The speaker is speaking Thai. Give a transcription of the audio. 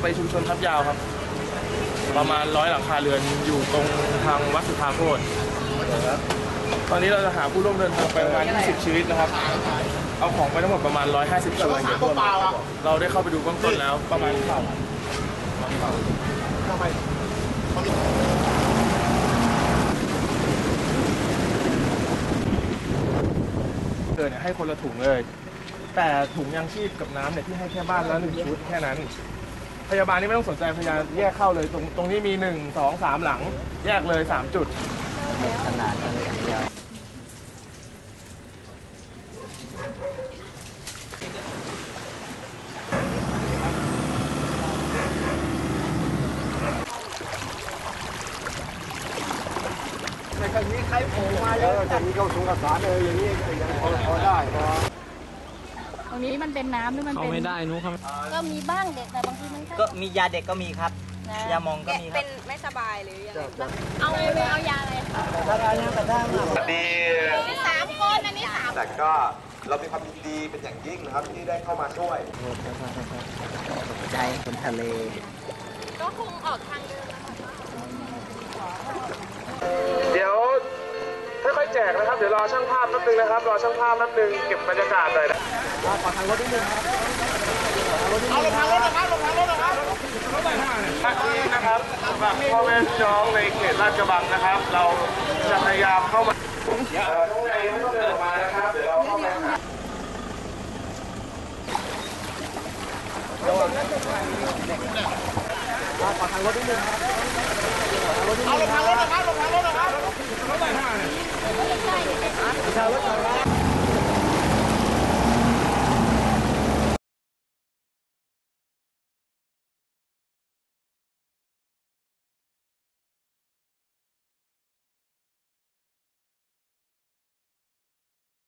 ไปชุมชนทับยาวครับ ประมาณร้อยหลังคาเรือนอยู่ตรงทางวัดสุทธาโคตตอนนี้เราจะหาผู้ร่วมเดินทางไปประมาณ 20 ชีวิตนะครับ เอาของไปทั้งหมดประมาณ 150ตัวอย่างตัวเราได้เข้าไปดูเบื้องต้นแล้วประมาณเข่าประมาณเข่าเดินเนี่ยให้คนละถุงเลย แต่ถุงยางชีพกับน้ำเนี่ยที่ให้แค่บ้านละหนึ่งชุดแค่นั้น พยาบาลนี่ไม่ต้องสนใจพยาบาลแยกเข้าเลย ตรงตรงนี้มีหนึ่งสองสามหลัง แยกเลยสามจุด ขนาดนั้นเลยทีเดียวตรงนี้มันเป็นน้ำหรือมันเขาเป็นไม่ได้นู้เขาก็มีบ้างเด็กแต่บางทีมันก็ก็มียาเด็กก็มีครับ นะยามองก็มีครัเป็บนไม่สบายหรือยังไงเอาเอายาอะไรมีสามคนอันนี้สามแต่ก็เรามีความยินดีเป็นอย่างยิ่งนะครับที่ได้เข้ามาช่วย ใจคนทะเลก็คงออกทางเดิมแล้วค่ะ เดี๋ยวรอช่างภาพแป๊บนึงนะครับ รอช่างภาพแป๊บนึงเก็บบรรยากาศหน่อยนะขอทางรถนิดนึงครับเอาลงทางรถนะครับลงทางรถนะครับท่านนี้นะครับสำหรับพ่อแม่พี่น้องในเขตลาดกระบังนะครับ เราจะพยายามเข้ามาเอ่อข้างในไม่ต้องเดินออกมานะครับเดี๋ยวเราเข้าไปหาเ Calon.